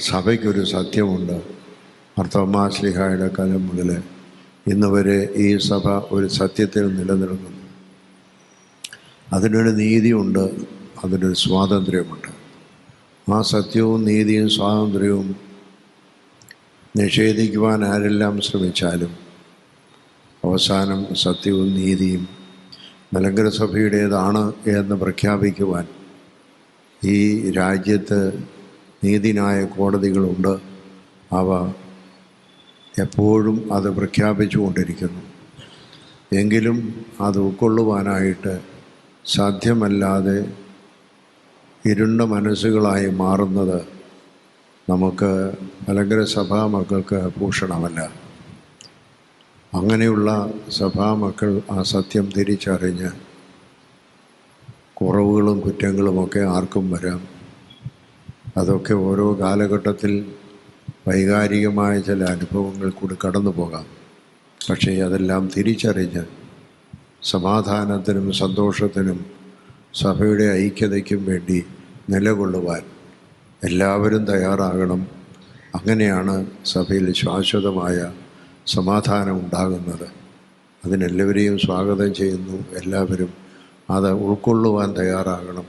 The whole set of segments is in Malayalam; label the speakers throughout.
Speaker 1: സഭയ്ക്കൊരു സത്യമുണ്ട്. മർത്തോമാശ്ലിഹായുടെ കാലം മുതൽ ഇന്ന് വരെ ഈ സഭ ഒരു സത്യത്തിൽ നിലനിൽക്കുന്നു. അതിനൊരു നീതിയുണ്ട് അതിനൊരു സ്വാതന്ത്ര്യമുണ്ട്. ആ സത്യവും നീതിയും സ്വാതന്ത്ര്യവും നിഷേധിക്കുവാൻ ആരെല്ലാം ശ്രമിച്ചാലും അവസാനം സത്യവും നീതിയും മലങ്കര സഭയുടേതാണ് എന്ന് പ്രഖ്യാപിക്കുവാൻ ഈ രാജ്യത്ത് നീതിന്യായ കോടതികളുണ്ട്. അവ എപ്പോഴും അത് പ്രഖ്യാപിച്ചുകൊണ്ടിരിക്കുന്നു. എങ്കിലും അത് ഉൾക്കൊള്ളുവാനായിട്ട് സാധ്യമല്ലാതെ ഇരുണ്ട മനസ്സുകളായി മാറുന്നത് നമുക്ക് മലങ്കര സഭാ മക്കൾക്ക് ഭൂഷണമല്ല. അങ്ങനെയുള്ള സഭാ മക്കൾ ആ സത്യം തിരിച്ചറിഞ്ഞ് കുറവുകളും കുറ്റങ്ങളുമൊക്കെ ആർക്കും വരാം. അതൊക്കെ ഓരോ കാലഘട്ടത്തിൽ വൈകാരികമായ ചില അനുഭവങ്ങൾ കൂടി കടന്നു പോകാം. പക്ഷേ അതെല്ലാം തിരിച്ചറിഞ്ഞ് സമാധാനത്തിനും സന്തോഷത്തിനും സഭയുടെ ഐക്യതയ്ക്കും വേണ്ടി നിലകൊള്ളുവാൻ എല്ലാവരും തയ്യാറാകണം. അങ്ങനെയാണ് സഭയിൽ ശാശ്വതമായ സമാധാനം ഉണ്ടാകുന്നത്. അതിനെല്ലാവരെയും സ്വാഗതം ചെയ്യുന്നു. എല്ലാവരും അത് ഉൾക്കൊള്ളുവാൻ തയ്യാറാകണം.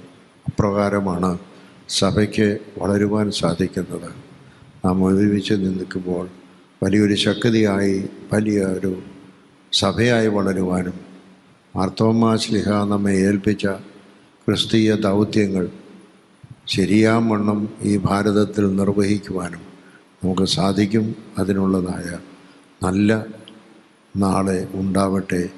Speaker 1: അപ്രകാരമാണ് സഭയ്ക്ക് വളരുവാൻ സാധിക്കുന്നത്. നാം ഒരുമിച്ച് നിൽക്കുമ്പോൾ വലിയൊരു ശക്തിയായി വലിയ ഒരു സഭയായി വളരുവാനും മാർത്തോമാ സ്ലിഹ നമ്മെ ഏൽപ്പിച്ച ക്രിസ്തീയ ദൗത്യങ്ങൾ ശരിയാം വണ്ണം ഈ ഭാരതത്തിൽ നിർവഹിക്കുവാനും നമുക്ക് സാധിക്കും. അതിനുള്ളതായ നല്ല നാളെ ഉണ്ടാവട്ടെ.